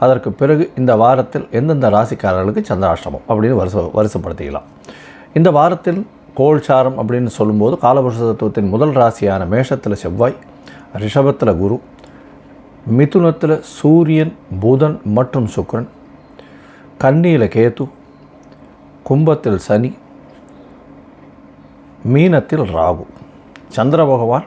அதற்கு பிறகு இந்த வாரத்தில் எந்தெந்த ராசிக்காரர்களுக்கு சந்திராஷ்டமம் அப்படின்னு வருஷ வருஷப்படுத்திக்கலாம் இந்த வாரத்தில் கோல்சாரம் அப்படின்னு சொல்லும்போது காலபுருஷ தத்துவத்தின் முதல் ராசியான மேஷத்தில் செவ்வாய் ரிஷபத்தில் குரு மிதுனத்தில் சூரியன் புதன் மற்றும் சுக்கிரன் கன்னியில் கேத்து கும்பத்தில் சனி மீனத்தில் ராகு சந்திர பகவான்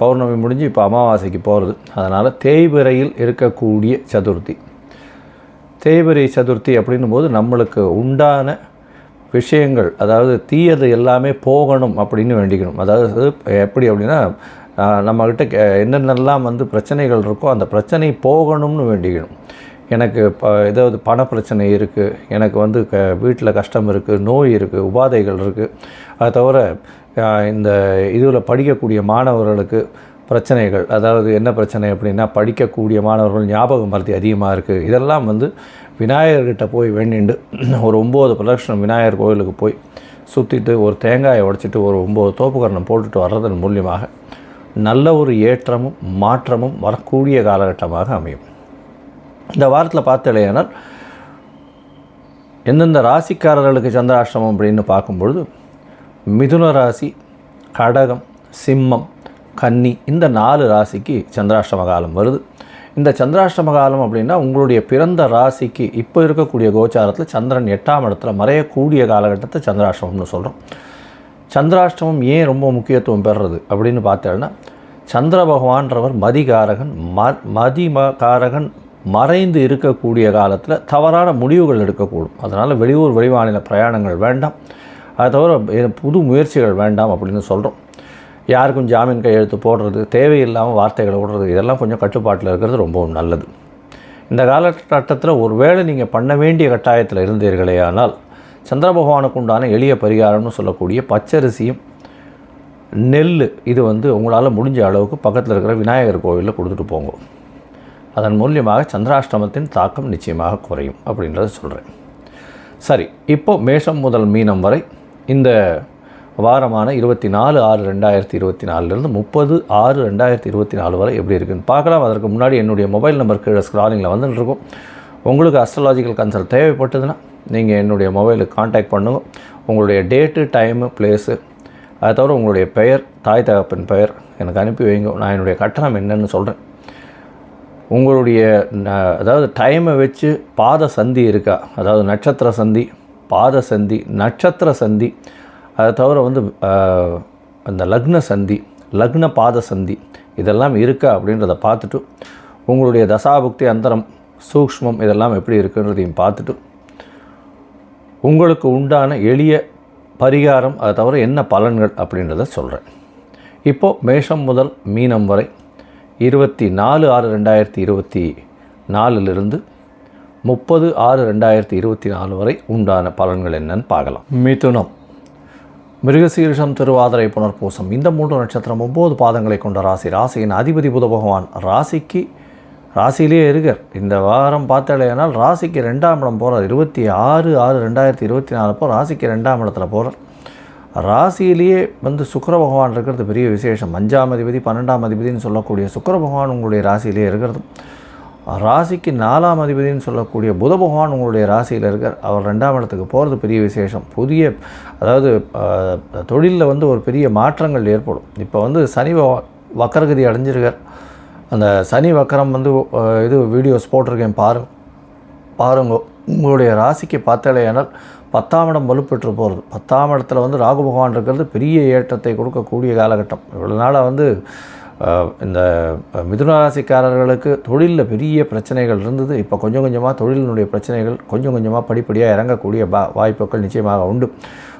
பௌர்ணமி முடிஞ்சு இப்போ அமாவாசைக்கு போகிறது அதனால் தேய்பிரையில் இருக்கக்கூடிய சதுர்த்தி. தேய்பிரை சதுர்த்தி அப்படின்னும் போது நம்மளுக்கு உண்டான விஷயங்கள் அதாவது தீயது எல்லாமே போகணும் அப்படின்னு வேண்டிக்கணும். அதாவது எப்படி அப்படின்னா நம்மக்கிட்ட என்னென்னலாம் வந்து பிரச்சனைகள் இருக்கோ அந்த பிரச்சனை போகணும்னு வேண்டிக்கணும். எனக்கு இப்போ ஏதாவது பண பிரச்சனை இருக்குது எனக்கு வந்து க வீட்டில் கஷ்டம் இருக்குது நோய் இருக்குது உபாதைகள் இருக்குது அதை தவிர இந்த இதில் படிக்கக்கூடிய மாணவர்களுக்கு பிரச்சனைகள் அதாவது என்ன பிரச்சனை அப்படின்னா படிக்கக்கூடிய மாணவர்கள் ஞாபக மருதி அதிகமாக இருக்குது இதெல்லாம் வந்து விநாயகர்கிட்ட போய் வேண்டிண்டு ஒரு ஒம்பது பிரதட்சணம் விநாயகர் கோயிலுக்கு போய் சுற்றிட்டு ஒரு தேங்காயை உடச்சிட்டு ஒரு ஒம்பது தோப்புக்கரணம் போட்டுட்டு வர்றதன் மூலியமாக நல்ல ஒரு ஏற்றமும் மாற்றமும் வரக்கூடிய காலகட்டமாக அமையும். இந்த வாரத்தில் பார்த்தலையானால் எந்தெந்த ராசிக்காரர்களுக்கு சந்திராஷ்டிரமம் அப்படின்னு பார்க்கும்பொழுது மிதுன ராசி கடகம் சிம்மம் கன்னி இந்த நாலு ராசிக்கு சந்திராஷ்டம காலம் வருது. இந்த சந்திராஷ்டம காலம் அப்படின்னா உங்களுடைய பிறந்த ராசிக்கு இப்போ இருக்கக்கூடிய கோச்சாரத்தில் சந்திரன் எட்டாம் இடத்துல மறையக்கூடிய காலகட்டத்தை சந்திராஷ்டமம்னு சொல்கிறோம் சந்திராஷ்டமம் ஏன் ரொம்ப முக்கியத்துவம் பெறுறது அப்படின்னு பார்த்தோன்னா சந்திர பகவான்றவர் மதிகாரகன் ம மதிமகாரகன் மறைந்து இருக்கக்கூடிய காலத்தில் தவறான முடிவுகள் எடுக்கக்கூடும். அதனால் வெளியூர் வெளிமாநில பிரயாணங்கள் வேண்டாம். அதை தவிர புது முயற்சிகள் வேண்டாம் அப்படின்னு சொல்கிறோம் யாருக்கும் ஜாமீன் கையெழுத்து போடுறது தேவையில்லாமல் வார்த்தைகளை விடுறது இதெல்லாம் கொஞ்சம் கட்டுப்பாட்டில் இருக்கிறது ரொம்பவும் நல்லது. இந்த காலகட்டத்தில் ஒரு வேளை நீங்கள் பண்ண வேண்டிய கட்டாயத்தில் இருந்தீர்களே ஆனால் சந்திர பகவானுக்கு உண்டான எளிய பரிகாரம்னு சொல்லக்கூடிய பச்சரிசியும் நெல் இது வந்து உங்களால் முடிஞ்ச அளவுக்கு பக்கத்தில் இருக்கிற விநாயகர் கோவிலில் கொடுத்துட்டு போங்க. அதன் மூலியமாக சந்திராஷ்டமத்தின் தாக்கம் நிச்சயமாக குறையும் அப்படின்றத சொல்கிறேன் சரி இப்போ மேஷம் முதல் மீனம் வரை இந்த வாரமான இருபத்தி நாலு ஆறு ரெண்டாயிரத்தி இருபத்தி நாலுலேருந்து முப்பது ஆறு ரெண்டாயிரத்தி இருபத்தி நாலு வரை எப்படி இருக்குன்னு பார்க்கலாம். அதற்கு முன்னாடி என்னுடைய மொபைல் நம்பர் கீழே ஸ்க்ராலிங்கில் வந்துட்டு இருக்கும். உங்களுக்கு அஸ்ட்ராலாஜிக்கல் கன்சல்ட் தேவைப்பட்டதுன்னா நீங்கள் என்னுடைய மொபைலுக்கு காண்டாக்ட் பண்ணுங்க. உங்களுடைய டேட்டு டைமு பிளேஸு அதை தவிர உங்களுடைய பெயர் தாய் தகப்பன் பெயர் எனக்கு அனுப்பி வைங்க. நான் என்னுடைய கட்டணம் என்னன்னு சொல்கிறேன் உங்களுடைய அதாவது டைமை வச்சு பாத சந்தி இருக்கா? அதாவது நட்சத்திர சந்தி பாத சந்தி நட்சத்திர சந்தி. அதை தவிர வந்து அந்த லக்ன சந்தி லக்ன பாத சந்தி இதெல்லாம் இருக்கா அப்படின்றத பார்த்துட்டு உங்களுடைய தசாபுக்தி அந்தரம் சூக்ஷ்மம் இதெல்லாம் எப்படி இருக்குன்றதையும் பார்த்துட்டு உங்களுக்கு உண்டான எளிய பரிகாரம் அதை தவிர என்ன பலன்கள் அப்படின்றத சொல்கிறேன் இப்போது மேஷம் முதல் மீனம் வரை இருபத்தி நாலு ஆறு ரெண்டாயிரத்தி இருபத்தி நாலுலிருந்து முப்பது ஆறு ரெண்டாயிரத்தி இருபத்தி நாலு வரை உண்டான பலன்கள் என்னன்னு பார்க்கலாம். மிதுனம். மிருகசீரிஷம் திருவாதிரை புனர்பூசம் இந்த மூன்று நட்சத்திரம் ஒம்பது பாதங்களை கொண்ட ராசி. ராசியின் அதிபதி புத பகவான் ராசிக்கு ராசியிலே இருக்கார். இந்த வாரம் பார்த்தாலேனால் ராசிக்கு ரெண்டாம் இடம் போகிறார் இருபத்தி ஆறு ஆறு ரெண்டாயிரத்தி இருபத்தி நாலு அப்போ ராசிக்கு ரெண்டாம் இடத்துல போகிறார் ராசியிலேயே வந்து சுக்கர பகவான் இருக்கிறது பெரிய விசேஷம். அஞ்சாம் அதிபதி பன்னெண்டாம் அதிபதினு சொல்லக்கூடிய சுக்கர பகவான் உங்களுடைய ராசியிலே இருக்கிறது. ராசிக்கு நாலாம் அதிபதினு சொல்லக்கூடிய புத பகவான் உங்களுடைய ராசியில் இருக்கார். அவர் ரெண்டாம் இடத்துக்கு போகிறது பெரிய விசேஷம். புதிய அதாவது தொழிலில் வந்து ஒரு பெரிய மாற்றங்கள் ஏற்படும். இப்போ வந்து சனி வக்கரகதி அடைஞ்சிருக்கார். அந்த சனி வக்கரம் வந்து இது வீடியோஸ் போட்டிருக்கேன் பாருங்க பாருங்க. உங்களுடைய ராசிக்கு பார்த்தாலேயானால் பத்தாம் இடம் வலுப்பெற்று போகிறது. பத்தாம் இடத்துல வந்து ராகு பகவான் இருக்கிறது பெரிய ஏற்றத்தை கொடுக்கக்கூடிய காலகட்டம். இவ்வளோ நாளாக வந்து இந்த மிதுனராசிக்காரர்களுக்கு தொழிலில் பெரிய பிரச்சனைகள் இருந்தது. இப்போ கொஞ்சம் கொஞ்சமாக தொழிலினுடைய பிரச்சனைகள் கொஞ்சம் கொஞ்சமாக படிப்படியாக இறங்கக்கூடிய பா வாய்ப்புகள் நிச்சயமாக உண்டு.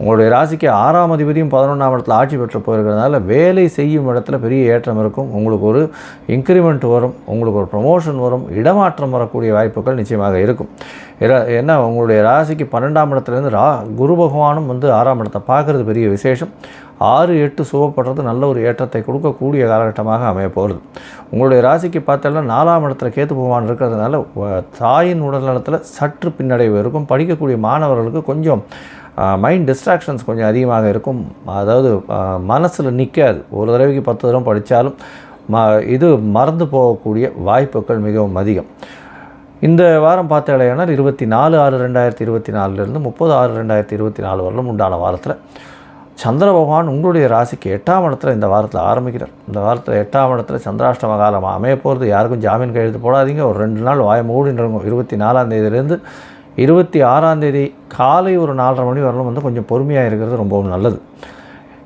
உங்களுடைய ராசிக்கு ஆறாம் அதிபதியும் பதினொன்றாம் இடத்துல ஆட்சி பெற்று போயிருக்கிறதுனால வேலை செய்யும் இடத்துல பெரிய ஏற்றம் இருக்கும். உங்களுக்கு ஒரு இன்க்ரிமெண்ட் வரும் உங்களுக்கு ஒரு ப்ரொமோஷன் வரும் இடமாற்றம் வரக்கூடிய வாய்ப்புகள் நிச்சயமாக இருக்கும். ஏன்னா- உங்களுடைய ராசிக்கு பன்னெண்டாம் இடத்துலேருந்து ரா குரு பகவானும் வந்து ஆறாம் இடத்தை பார்க்குறது பெரிய விசேஷம். ஆறு எட்டு சுவப்படுறது நல்ல ஒரு ஏற்றத்தை கொடுக்கக்கூடிய காலகட்டமாக அமைய போகிறது. உங்களுடைய ராசிக்கு பார்த்தோம்னா நாலாம் இடத்துல கேத்து பகவான் இருக்கிறதுனால தாயின் தாயின் உடல்நலத்தில் சற்று பின்னடைவு இருக்கும். படிக்கக்கூடிய மாணவர்களுக்கு கொஞ்சம் மைண்ட் டிஸ்ட்ராக்ஷன்ஸ் கொஞ்சம் அதிகமாக இருக்கும். அதாவது மனசில் நிற்காது ஒரு தடவைக்கு பத்து தடவை படித்தாலும் ம இது மறந்து போகக்கூடிய வாய்ப்புகள் மிகவும் அதிகம். இந்த வாரம் பார்த்தாலேயானால் இருபத்தி நாலு ஆறு ரெண்டாயிரத்தி இருபத்தி நாலுலேருந்து முப்பது ஆறு ரெண்டாயிரத்தி இருபத்தி நாலு வரலும் உண்டான வாரத்தில் சந்திர பகவான் உங்களுடைய ராசிக்கு எட்டாம் இடத்துல இந்த வாரத்தில் ஆரம்பிக்கிறார். இந்த வாரத்தில் எட்டாம் இடத்துல சந்திராஷ்டம காலம் அமைய போகிறது யாருக்கும் ஜாமீன் கையெழுத்து போடாதீங்க. ஒரு ரெண்டு நாள் வாய மூடின்றவங்க இருபத்தி நாலாம் தேதியிலேருந்து இருபத்தி ஆறாம் தேதி காலை ஒரு நாலரை மணி வரலும் வந்து கொஞ்சம் பொறுமையாக இருக்கிறது ரொம்பவும் நல்லது.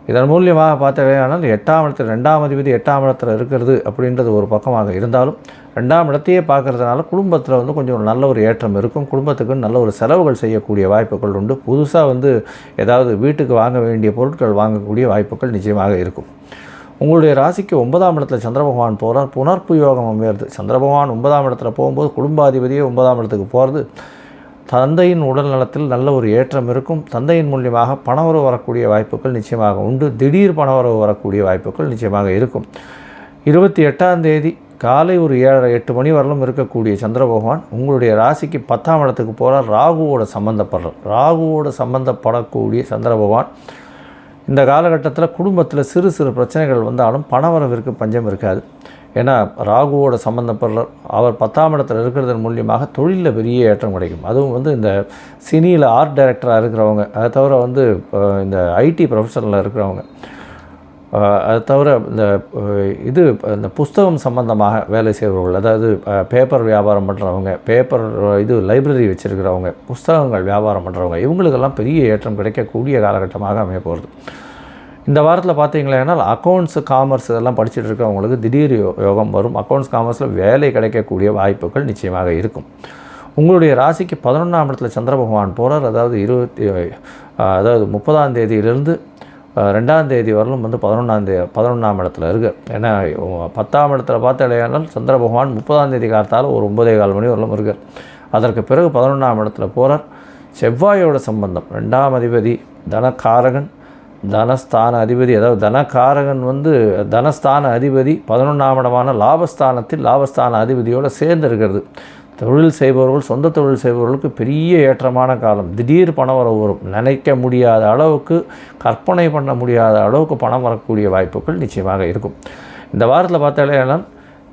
இதன் மூலியமாக பார்த்தவையானால் எட்டாம் இடத்தில் ரெண்டாம் அதிபதி எட்டாம் இடத்துல இருக்கிறது அப்படின்றது ஒரு பக்கமாக இருந்தாலும் ரெண்டாம் இடத்தையே பார்க்கறதுனால குடும்பத்தில் வந்து கொஞ்சம் ஒரு நல்ல ஒரு ஏற்றம் இருக்கும். குடும்பத்துக்கு நல்ல ஒரு செலவுகள் செய்யக்கூடிய வாய்ப்புகள் உண்டு. புதுசாக வந்து ஏதாவது வீட்டுக்கு வாங்க வேண்டிய பொருட்கள் வாங்கக்கூடிய வாய்ப்புகள் நிச்சயமாக இருக்கும். உங்களுடைய ராசிக்கு ஒன்பதாம் இடத்துல சந்திர பகவான் போகிறார் புனர்ப்பு யோகம் அமையிறது. சந்திர பகவான் ஒன்பதாம் இடத்துல போகும்போது குடும்பாதிபதியே ஒன்பதாம் இடத்துக்கு போகிறது தந்தையின் உடல் நலத்தில் நல்ல ஒரு ஏற்றம் இருக்கும். தந்தையின் மூலியமாக பணவரவு வரக்கூடிய வாய்ப்புகள் நிச்சயமாக உண்டு. திடீர் பணவரவு வரக்கூடிய வாய்ப்புகள் நிச்சயமாக இருக்கும். இருபத்தி எட்டாம் தேதி காலை ஒரு ஏழரை எட்டு மணி வரலும் இருக்கக்கூடிய சந்திர பகவான் உங்களுடைய ராசிக்கு பத்தாம் இடத்துக்கு போகிறார் ராகுவோட சம்மந்தப்படுறார் ராகுவோட சம்மந்தப்படக்கூடிய சந்திர பகவான் இந்த காலகட்டத்தில் குடும்பத்தில் சிறு சிறு பிரச்சனைகள் வந்தாலும் பணவரவிற்கு பஞ்சம் இருக்காது. ஏன்னா ராகுவோட சம்மந்தப்படுற அவர் பத்தாம் இடத்துல இருக்கிறதன் மூலியமாக தொழிலில் பெரிய ஏற்றம் கிடைக்கும். அதுவும் வந்து இந்த சினியில் ஆர்ட் டைரக்டராக இருக்கிறவங்க அதை தவிர வந்து இந்த ஐடி ப்ரொஃபஷனில் இருக்கிறவங்க அது தவிர இந்த இது இந்த புஸ்தகம் சம்பந்தமாக வேலை செய்பவர்கள் அதாவது பேப்பர் வியாபாரம் பண்ணுறவங்க பேப்பர் இது லைப்ரரி வச்சுருக்கிறவங்க புஸ்தகங்கள் வியாபாரம் பண்ணுறவங்க இவங்களுக்கெல்லாம் பெரிய ஏற்றம் கிடைக்கக்கூடிய காலகட்டமாக அமைய போகிறது இந்த வாரத்தில் பார்த்தீங்களேனால் அக்கௌண்ட்ஸு காமர்ஸ் இதெல்லாம் படிச்சுட்டு இருக்கவங்களுக்கு திடீர் யோகம் வரும். அக்கௌண்ட்ஸ் காமர்ஸில் வேலை கிடைக்கக்கூடிய வாய்ப்புகள் நிச்சயமாக இருக்கும். உங்களுடைய ராசிக்கு பதினொன்றாம் இடத்துல சந்திர பகவான் போகிறார் அதாவது இருபத்தி அதாவது முப்பதாம் தேதியிலிருந்து ரெண்டாம் தேதி வரலும் வந்து பதினொன்றாம் தேதி பதினொன்றாம் இடத்துல இருக்கு. ஏன்னா பத்தாம் இடத்துல பார்த்தாலேயானால் சந்திர பகவான் முப்பதாம் தேதி காலத்தால் ஒரு ஒன்பதே கால் மணி வரலும் இருக்கார் அதற்கு பிறகு பதினொன்றாம் இடத்துல போகிறார் செவ்வாயோட சம்பந்தம் ரெண்டாம் அதிபதி தனகாரகன் தனஸ்தான அதிபதி அதாவது தனக்காரகன் வந்து தனஸ்தான அதிபதி பதினொன்றாம் இடமான லாபஸ்தானத்தில் லாபஸ்தான அதிபதியோடு சேர்ந்து இருக்கிறது தொழில் செய்பவர்கள் சொந்த தொழில் செய்பவர்களுக்கு பெரிய ஏற்றமான காலம். திடீர் பணம் வர வரும். நினைக்க முடியாத அளவுக்கு கற்பனை பண்ண முடியாத அளவுக்கு பணம் வரக்கூடிய வாய்ப்புகள் நிச்சயமாக இருக்கும். இந்த வாரத்தில் பார்த்தாலே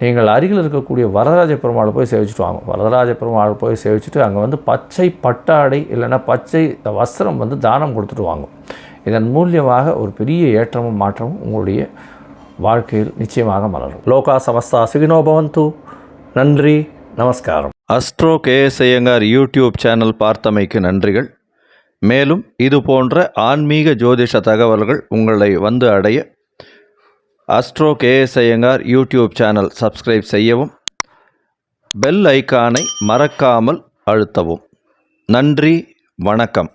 நீங்கள் அருகில் இருக்கக்கூடிய வரதராஜ பெருமாள் போய் சேவிச்சுட்டு வாங்க. வரதராஜ பெருமாள் போய் சேவிச்சுட்டு அங்கே வந்து பச்சை பட்டாடை இல்லைன்னா பச்சை வஸ்திரம் வந்து தானம் கொடுத்துட்டு வாங்க. இதன் மூலியமாக ஒரு பெரிய ஏற்றமும் மாற்றமும் உங்களுடைய வாழ்க்கையில் நிச்சயமாக மலரும். லோகா சமஸ்தா சுகினோ பவந்து. நன்றி நமஸ்காரம். Astro K S Iyengar YouTube channel பார்த்தமைக்கு நன்றிகள். மேலும் இது போன்ற ஆன்மீக ஜோதிஷ தகவல்கள் உங்களை வந்து அடைய astro K S Iyengar YouTube channel subscribe செய்யவும் பெல் ஐகானை மறக்காமல் அழுத்தவும். நன்றி வணக்கம்.